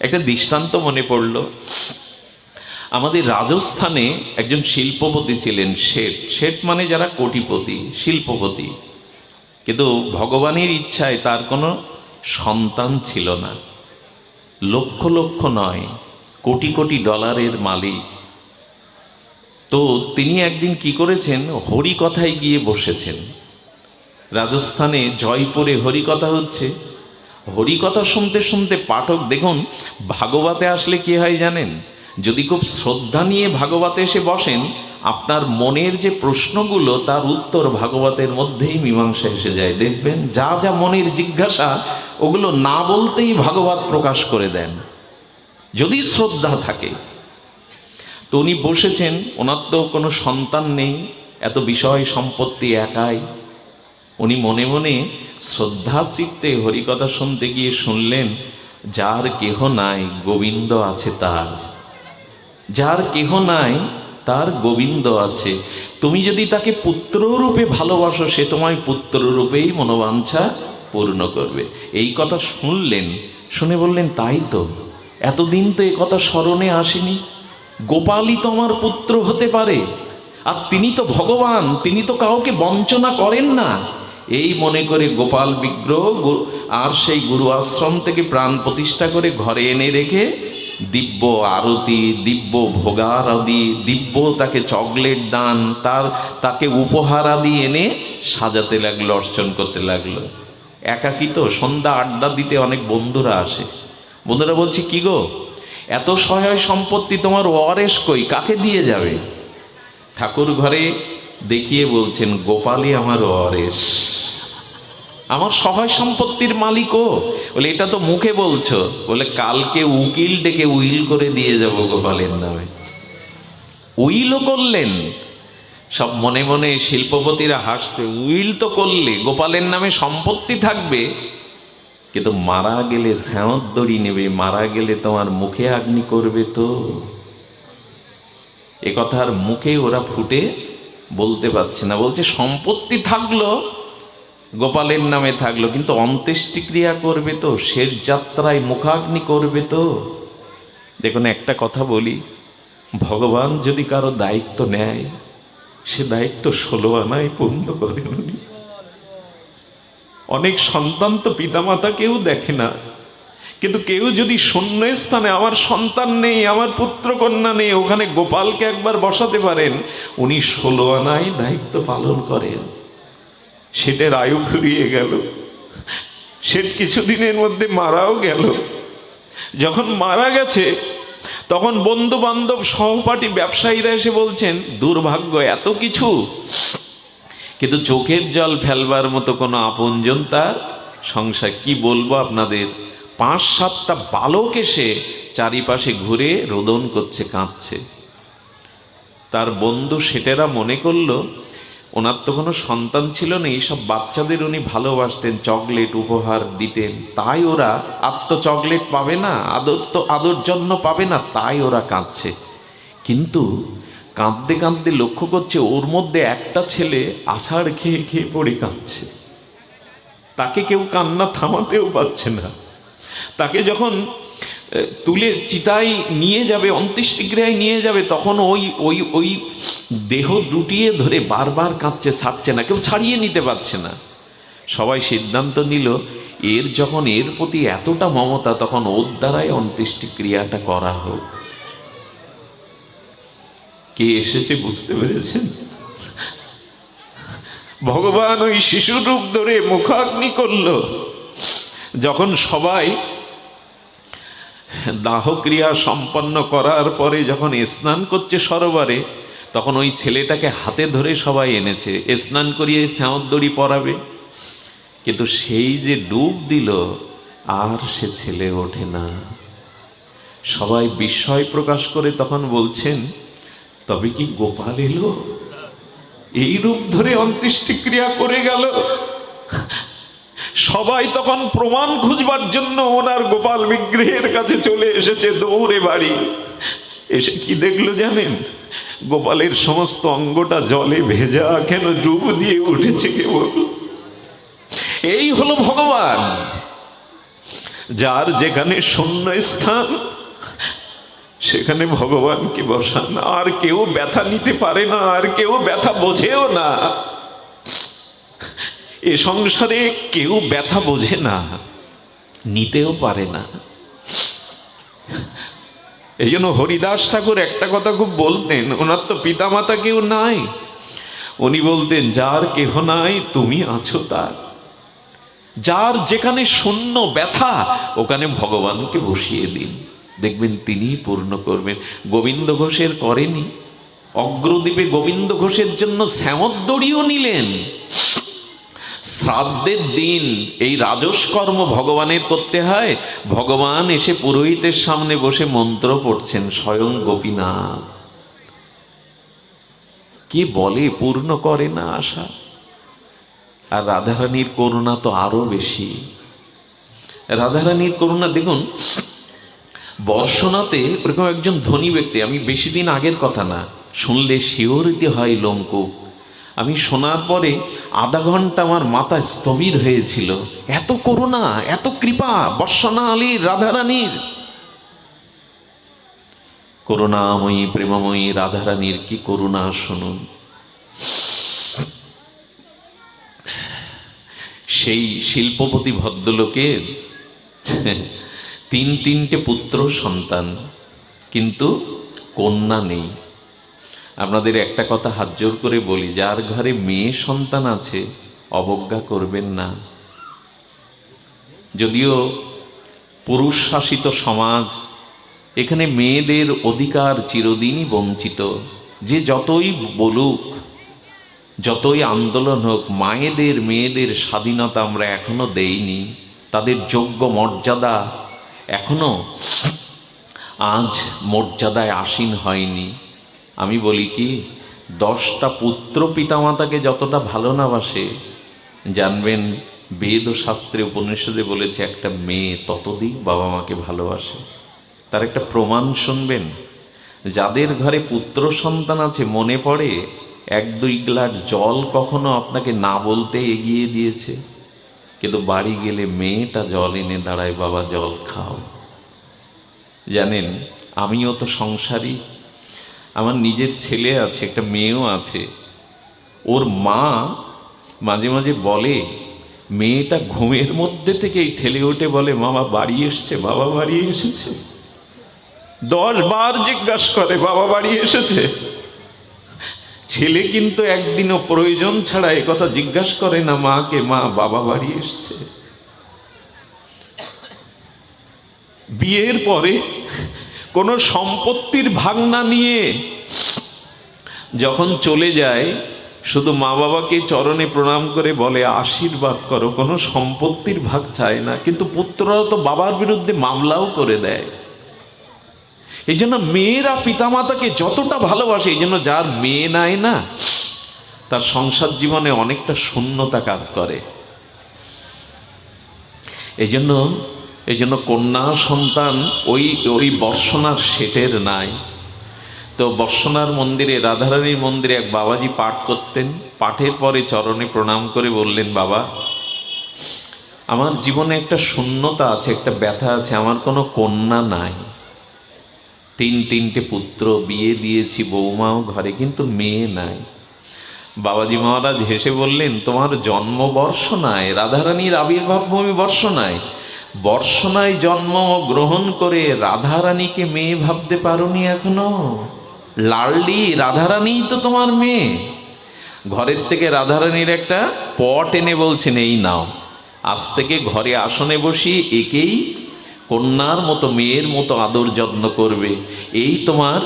একটা দৃষ্টান্ত মনে পড়ল। আমাদের রাজস্থানে একজন শিল্পপতি ছিলেন শেঠ। শেঠ মানে যারা কোটিপতি, শিল্পপতি। কিন্তু ভগবানের ইচ্ছায় তার কোনো সন্তান ছিল না। লক্ষ লক্ষ নয়, কোটি কোটি ডলারের মালিক। তো তিনি একদিন কি করেছেন? হরিকথায় গিয়ে বসেছেন। রাজস্থানে জয়পুরে হরিকথা হচ্ছে। হরিকথা শুনতে শুনতে পাঠক দেখুন, ভাগবতে আসলে কি হয় জানেন? যদি খুব শ্রদ্ধা নিয়ে ভাগবতে এসে বসেন, আপনার মনের যে প্রশ্নগুলো তার উত্তর ভাগবতের মধ্যেই মীমাংসা এসে যায়। দেখবেন, যা যা মনের জিজ্ঞাসা, ওগুলো না বলতেই ভাগবত প্রকাশ করে দেন। যদি শ্রদ্ধা থাকে। তো উনি বসেছেন, ওনার তো কোনো সন্তান নেই, এত বিষয় সম্পত্তি একাই। উনি মনে মনে শ্রদ্ধা চিত্তে হরিকথা শুনতে গিয়ে শুনলেন, যার কেহ নাই গোবিন্দ আছে তার। যার কেহ নাই তার গোবিন্দ আছে। তুমি যদি তাকে পুত্ররূপে ভালোবাসো, সে তোমায় পুত্ররূপেই মনোবাঞ্ছা পূর্ণ করবে। এই কথা শুনলেন, শুনে বললেন, তাই তো, এতদিন তো এ কথা স্মরণে আসেনি। গোপালই তো আমার পুত্র হতে পারে, আর তিনি তো ভগবান, তিনি তো কাউকে বঞ্চনা করেন না। এই মনে করে গোপাল বিগ্রহ আর সেই গুরু আশ্রম থেকে প্রাণ প্রতিষ্ঠা করে ঘরে এনে রেখে দিব্য আরতি, দিব্য ভোগার আদি দিব্য তাকে চকলেট দান, তার তাকে উপহার আদি এনে সাজাতে লাগল, অর্চন করতে লাগল। একাকি তো সন্ধ্যা আড্ডা দিতে অনেক বন্ধুরা আসে। বন্ধুরা বলছি, কি গো? এত সহায় সম্পত্তি তোমার ওয়ারেস কই? কাকে দিয়ে যাবে? ঠাকুর ঘরে দেখিয়ে বলছেন, গোপালই আমার ওয়ারেস আমার সহায় সম্পত্তির মালিকও বলে, এটা তো মুখে বলছো। বলে, কালকে উকিল ডেকে উইল করে দিয়ে যাব গোপালের নামে। উইলও করলেন। সব মনে মনে শিল্পপতিরা হাসবে উইল তো করলে, গোপালের নামে সম্পত্তি থাকবে। কিন্তু মারা গেলে স্যাঁত দড়ি নেবে, মারা গেলে তোমার মুখে আগ্নি করবে তো। এ কথা আর মুখে ওরা ফুটে বলতে পারছে না। বলছে, সম্পত্তি থাকল, গোপালের নামে থাকল, কিন্তু অন্ত্যেষ্টিক্রিয়া করবে তো, শেষ যাত্রায় মুখাগ্নি করবে তো। দেখুন, একটা কথা বলি, ভগবান যদি কারও দায়িত্ব নেয়, সে দায়িত্ব ষোলো আনায় পূর্ণ করেন অনেক সন্তান তো পিতামাতা কেউ দেখে না। কিন্তু কেউ যদি শূন্য স্থানে আমার সন্তান নেই, আমার পুত্র কন্যা নেই, ওখানে গোপালকে একবার বসাতে পারেন, উনি ষোলো আনায় দায়িত্ব পালন করেন। সেটের আয়ু ফুরিয়ে গেল। সেট কিছুদিনের মধ্যে মারাও গেল। যখন মারা গেছে, তখন বন্ধু বান্ধব সহপাঠী, ব্যবসায়ীরা এসে বলছেন, দুর্ভাগ্য, এত কিছু? কিন্তু চোখের জল ফেলবার মতো কোনো আপনজন তার সংসার কি বলব আপনাদের? পাঁচ সাতটা বালক এসে চারিপাশে ঘুরে রোদন করছে, কাঁদছে। তার বন্ধু সেটেরা মনে করল, ওনার তো কোনো সন্তান ছিল না এইসব বাচ্চাদের উনি ভালোবাসতেন, চকলেট উপহার দিতেন, তাই ওরা তো চকলেট পাবে না, আদর তো আদর জন্য পাবে না, তাই ওরা কাঁদছে। কিন্তু কাঁদতে কাঁদতে লক্ষ্য করছে, ওর মধ্যে একটা ছেলে আষাঢ় খেয়ে খেয়ে পড়ে কাঁদছে। তাকে কেউ কান্না থামাতেও পারছে না। তাকে যখন তুলে চিতায় নিয়ে যাবে, অন্ত্যেষ্টিক্রিয়ায় নিয়ে যাবে, তখন ওই ওই ওই দেহ দুটিয়ে ধরে বারবার কাঁদছে ছাড়ছে না, কেউ ছাড়িয়ে নিতে পারছে না। সবাই সিদ্ধান্ত নিল, এর যখন, এর প্রতি এতটা মমতা, তখন ওর দ্বারাই অন্ত্যেষ্টিক্রিয়াটা করা হোক। কে এসেছে বুঝতে পেরেছেন? ভগবান ওই শিশুর রূপ ধরে মুখাগ্নি করল। যখন সবাই দাহক্রিয়া সম্পন্ন করার পরে যখন স্নান করছে সরোবরে, তখন ওই ছেলেটাকে হাতে ধরে সবাই এনেছে। স্নান করিয়ে স্যাঁত দড়ি পরাবে। কিন্তু সেই যে ডুব দিল, আর সে ছেলে ওঠে না। সবাই বিস্ময় প্রকাশ করে তখন বলছেন, তবে কি গোপাল এলো? এই রূপ ধরে অন্ত্যেষ্টিক্রিয়া করে গেল? সবাই তখন প্রমাণ খুঁজবার জন্য ওনার গোপাল বিগ্রহের কাছে চলে এসেছে দৌড়ে বাড়ি। এসে কি দেখল জানেন? গোপালের সমস্ত অঙ্গটা জলে ভেজা কেন ডুব দিয়ে উঠেছে কেবল? এই হলো ভগবান। যার যেখানে শূন্য স্থান সেখানে ভগবানকে বসান। আর কেউ ব্যথা নিতে পারে না, আর কেউ ব্যথা বোঝেও না। এ সংসারে কেউ ব্যথা বোঝে না, নিতেও পারে না। এই জন্য হরিদাস ঠাকুর একটা কথা খুব বলতেন, ওনার তো পিতামাতা কেউ নাই। উনি বলতেন, যার কেহ নাই, তুমি আছো তার। যার যেখানে শূন্য ব্যথা, ওখানে ভগবানকে বসিয়ে দিন। দেখবেন তিনি পূর্ণ করবেন। গোবিন্দ ঘোষের করেনি। অগ্রদ্বীপে গোবিন্দ ঘোষের জন্য শ্যামদ্দড়িও নিলেন। শ্রাদ্ধের দিন এই রাজস্কর্ম ভগবানের করতে হয়। ভগবান এসে পুরোহিতের সামনে বসে মন্ত্র পড়ছেন, স্বয়ং গোপীনাথ। কি বলে, পূর্ণ করে না আশা? আর রাধারানীর করুণা তো আরও বেশি। রাধারানীর করুণা, দেখুন, বর্ষনাতে ওরকম একজন ধনী ব্যক্তি, আমি বেশি দিন আগের কথা না, শুনলে শিওরিতে হয় লোমকূপ। আমি শোনার পরে আধা ঘণ্টা আমার মাথা স্থবির হয়েছিল। এত করুণা, এত কৃপা বর্ষনা আলীর রাধারানীর। করুণাময়ী, প্রেমময়ী রাধারানীর কি করুণা শুনুন। সেই শিল্পপতি ভদ্রলোকের তিন তিনটে পুত্র সন্তান, কিন্তু কন্যা নেই। আপনাদের একটা কথা হাত জোর করে বলি, যার ঘরে মেয়ে সন্তান আছে, অবজ্ঞা করবেন না। যদিও পুরুষ শাসিত সমাজ, এখানে মেয়েদের অধিকার চিরদিনই বঞ্চিত। যে যতই বলুক, যতই আন্দোলন হোক, মায়েদের, মেয়েদের স্বাধীনতা আমরা এখনও দেইনি। তাদের যোগ্য মর্যাদা এখনও আজ মর্যাদায় আসীন হয়নি। আমি বলি কি, দশটা পুত্র পিতামাতাকে যতটা ভালো না বাসে, জানবেন বেদ ও শাস্ত্রে উপনিষদে বলেছে, একটা মেয়ে ততদিক বাবা মাকে ভালোবাসে। তার একটা প্রমাণ শুনবেন, যাদের ঘরে পুত্র সন্তান আছে, মনে পড়ে এক দুই গ্লাস জল কখনো আপনাকে না বলতে এগিয়ে দিয়েছে। কিন্তু বাড়ি গেলে মেয়েটা জল এনে দাঁড়ায়, বাবা, জল খাও। জানেন, আমিও তো সংসারী আমার নিজের ছেলে আছে, একটা মেয়েও আছে। ওর মা মাঝে মাঝে বলে, মেয়েটা ঘুমের মধ্যে থেকেই ঠেলে ওঠে বলে, মামা বাড়ি এসছে, বাবা বাড়ি এসেছে। দশ বার জিজ্ঞাসা করে, বাবা বাড়ি এসেছে। ছেলে কিন্তু একদিনও প্রয়োজন ছাড়া কথা জিজ্ঞাসা করে না মাকে, মা, বাবা বাড়ি এসছে। বিয়ের পরে কোনো সম্পত্তির ভাগ না নিয়ে যখন চলে যায়, শুধু মা বাবাকে চরণে প্রণাম করে বলে, আশীর্বাদ করো, কোনো সম্পত্তির ভাগ চায় না। কিন্তু পুত্ররা তো বাবার বিরুদ্ধে মামলাও করে দেয়। এই জন্য মেয়েরা পিতামাতাকে যতটা ভালোবাসে, এই জন্য যার মেয়ে নাই না, তার সংসার জীবনে অনেকটা শূন্যতা কাজ করে। এই জন্য এই জন্য কন্যা সন্তান ওই ওই বর্ষনার শেটের নাই। তো বর্ষনার মন্দিরে, রাধারানীর মন্দিরে এক বাবাজি পাঠ করতেন। পাঠের পরে চরণে প্রণাম করে বললেন, বাবা, আমার জীবনে একটা শূন্যতা আছে, একটা ব্যথা আছে, আমার কোনো কন্যা নাই। তিন তিনটে পুত্র বিয়ে দিয়েছি, বৌমাও ঘরে, কিন্তু মেয়ে নাই। বাবাজি মহারাজ হেসে বললেন, তোমার জন্মবর্ষ নাই, রাধারানীর আবির্ভাব ভূমি বর্ষ নাই বর্ষনায় জন্ম গ্রহণ করে রাধারানীকে মেয়ে ভাবতে পারোনি এখনও? লাললি, রাধারানী তো তোমার মেয়ে। ঘরের থেকে রাধারানীর একটা পট এনে বলছেন, এই নাও। আজ থেকে ঘরে আসনে বসি, একেই কন্যার মতো, মেয়ের মতো আদর যত্ন করবে। এই তোমার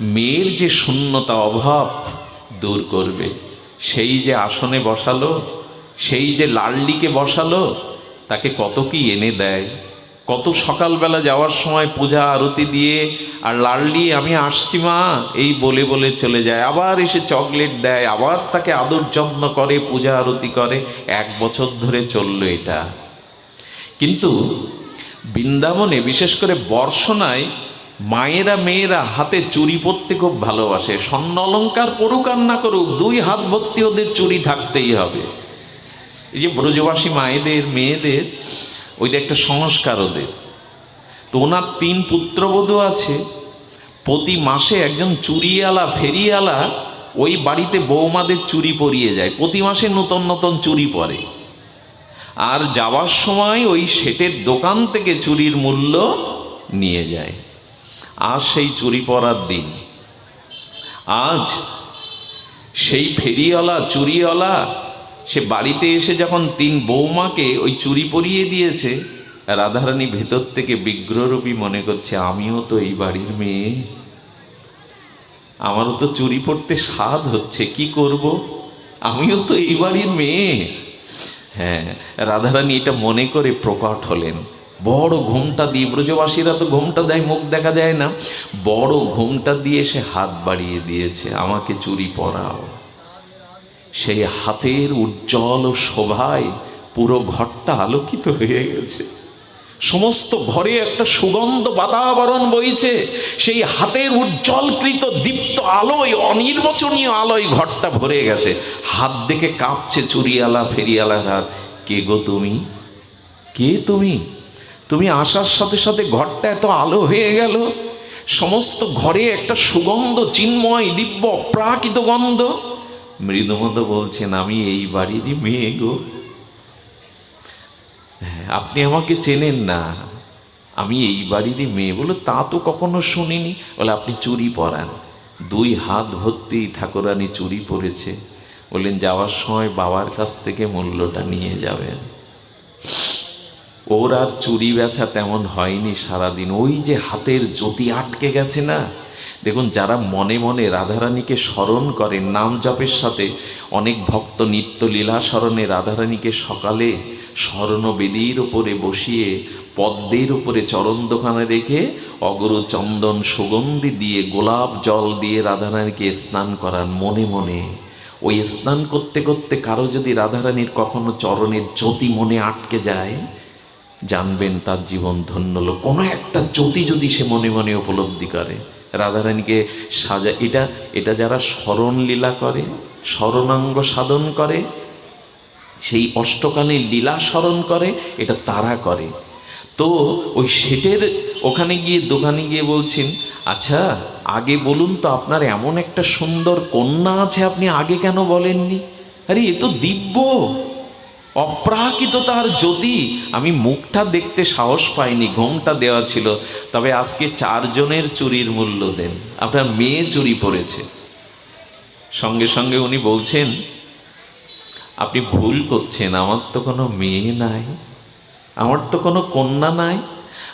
মেয়ের যে শূন্যতা, অভাব দূর করবে। সেই যে আসনে বসালো, সেই যে লাল্লিকে বসালো তাকে কত কি এনে দেয়? কত সকালবেলা যাওয়ার সময় পূজা আরতি দিয়ে আর লাল্লি, আমি আসছি মা। এই বলে বলে চলে যায়। আবার এসে চকলেট দেয়, আবার তাকে আদর যত্ন করে, পূজা আরতি করে। এক বছর ধরে চলল এটা। কিন্তু বৃন্দাবনে, বিশেষ করে বর্ষনায়, মায়েরা মেয়েরা হাতে চুরি পরতে খুব ভালোবাসে। স্বর্ণ অলঙ্কার পড়ুক আর না করুক, দুই হাত ভর্তি ওদের চুরি থাকতেই হবে। এই যে ব্রজবাসী মায়েদের, মেয়েদের ওইটা একটা সংস্কার ওদের। তো ওনার তিন পুত্রবধূ আছে। প্রতি মাসে একজন চুরিওয়ালা ফেরিওয়ালা ওই বাড়িতে বৌমাদের চুরি পরিয়ে যায়। প্রতি মাসে নতুন নতুন চুরি পরে। আর যাওয়ার সময় ওই সেটের দোকান থেকে চুরির মূল্য নিয়ে যায়। আজ সেই চুরি পরার দিন। আজ সেই ফেরিওয়ালা চুরিওয়ালা সে বাড়িতে এসে যখন তিন বৌমাকে ওই চুরি পরিয়ে দিয়েছে, রাধারানী ভেতর থেকে বিগ্রহরূপী মনে করছে, আমিও তো এই বাড়ির মেয়ে। আমারও তো চুরি পড়তে স্বাদ হচ্ছে, কি করব? আমিও তো এই বাড়ির মেয়ে। হ্যাঁ রাধারানী এটা মনে করে প্রকট হলেন। বড় ঘুমটা দিয়ে, ব্রজবাসীরা তো ঘুমটা দেয়, মুখ দেখা যায় না। বড় ঘুমটা দিয়ে সে হাত বাড়িয়ে দিয়েছে, আমাকে চুরি পরাও। সেই হাতের উজ্জ্বল শোভায় পুরো ঘরটা আলোকিত হয়ে গেছে। সমস্ত ঘরে একটা সুগন্ধ বাতাবরণ বইছে। সেই হাতের উজ্জ্বলকৃত দীপ্ত আলোয়, অনির্বচনীয় আলোয় ঘরটা ভরে গেছে। হাত দেখে কাঁপছে চুরিয়ালা ফেরিয়ালার হাত। কে গো তুমি? কে তুমি? তুমি আসার সাথে সাথে ঘরটা এত আলো হয়ে গেল। সমস্ত ঘরে একটা সুগন্ধ, চিন্ময়, দিব্য প্রাকৃত গন্ধ। মৃদুমন্দ বলছেন, আমি এই বাড়িরই মেয়ে গো। আপনি আমাকে চেনেন না। আমি এই বাড়িরই মেয়ে বলে তা তো কখনো শুনিনি। বলে, আপনি চুরি পরান। দুই হাত ভর্তি ঠাকুরানি চুরি পরেছে। বললেন, যাওয়ার সময় বাবার কাছ থেকে মূল্যটা নিয়ে যাবেন। ওর আর চুরি বেচা তেমন হয়নি সারাদিন। ওই যে হাতের জ্যোতি আটকে গেছে না দেখুন, যারা মনে মনে রাধারানীকে স্মরণ করেন, নাম জপের সাথে অনেক ভক্ত নিত্য লীলা স্মরণে রাধারানীকে সকালে স্বর্ণবেদীর ওপরে বসিয়ে, পদ্মের উপরে চরণ দোকানে রেখে অগরু চন্দন সুগন্ধি দিয়ে গোলাপ জল দিয়ে রাধারানীকে স্নান করান মনে মনে। ওই স্নান করতে করতে কারও যদি রাধারানীর কখনো চরণের জ্যোতি মনে আটকে যায়, জানবেন তার জীবন ধন্য কোনো একটা জ্যোতি যদি সে মনে মনে উপলব্ধি করে। রাধারানীকে সাজা, এটা এটা যারা স্মরণ লীলা করে, স্মরণাঙ্গ সাধন করে, সেই অষ্টকালে লীলা স্মরণ করে, এটা তারা করে। তো ওই সেটের ওখানে গিয়ে, দোকানে গিয়ে বলছেন আচ্ছা আগে বলুন তো আপনার এমন একটা সুন্দর কন্যা আছে আপনি আগে কেন বলেননি? আরে, এ তো দিব্য! অপ্রাকৃত তার যদি আমি মুখটা দেখতে সাহস পাইনি, ঘুমটা দেওয়া ছিল, তবে আজকে চারজনের চুরির মূল্য দেন। আপনার মেয়ে চুরি পড়েছে। সঙ্গে সঙ্গে উনি বলছেন, আপনি ভুল করছেন, আমার তো কোনো মেয়ে নাই, আমার তো কোনো কন্যা নাই,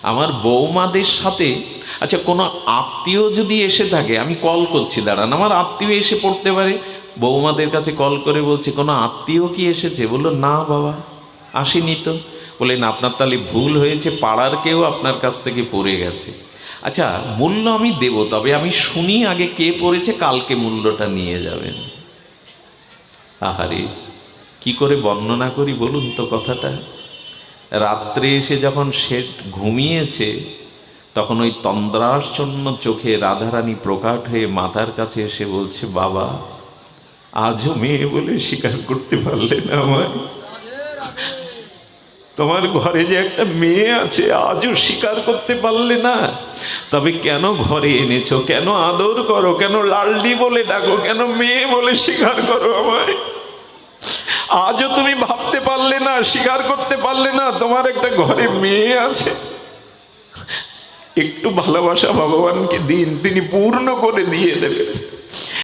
আমার বৌমাদের সাথে আচ্ছা কোনো আত্মীয় যদি এসে থাকে, আমি কল করছি, দাঁড়ান, আমার আত্মীয় এসে পড়তে পারে বৌমাদের কাছে কল করে বলছে, কোনো আত্মীয় কি এসেছে? বলল, না বাবা, আসেনি তো। বললেন, আপনার তাহলে ভুল হয়েছে, পাড়ার কেউ আপনার কাছ থেকে পড়ে গেছে। আচ্ছা মূল্য আমি দেব, তবে আমি শুনি আগে কে পড়েছে, কালকে মূল্যটা নিয়ে যাবেন। আহারে, কি করে বর্ণনা করি বলুন তো কথাটা। রাত্রে এসে যখন শেঠ ঘুমিয়েছে, তখন ওই তন্দ্রাশন্ন চোখে রাধারানী প্রকাট হয়ে মাতার কাছে এসে বলছে, বাবা আজও মেয়ে বলে স্বীকার করতে পারলে না আমায়? তোমার ঘরে যে একটা মেয়ে আছে, আজও স্বীকার করতে পারলে না? তবে কেন ঘরে এনেছো? কেন আদর করো? কেন লালডি বলে ডাকো? কেন মেয়ে বলে স্বীকার করো আমায়? আজও তুমি ভাবতে পারলে না স্বীকার করতে পারলে না, তোমার একটা ঘরে মেয়ে আছে। একটু ভালোবাসা ভগবানকে দিন, তিনি পূর্ণ করে দিয়ে দেবেন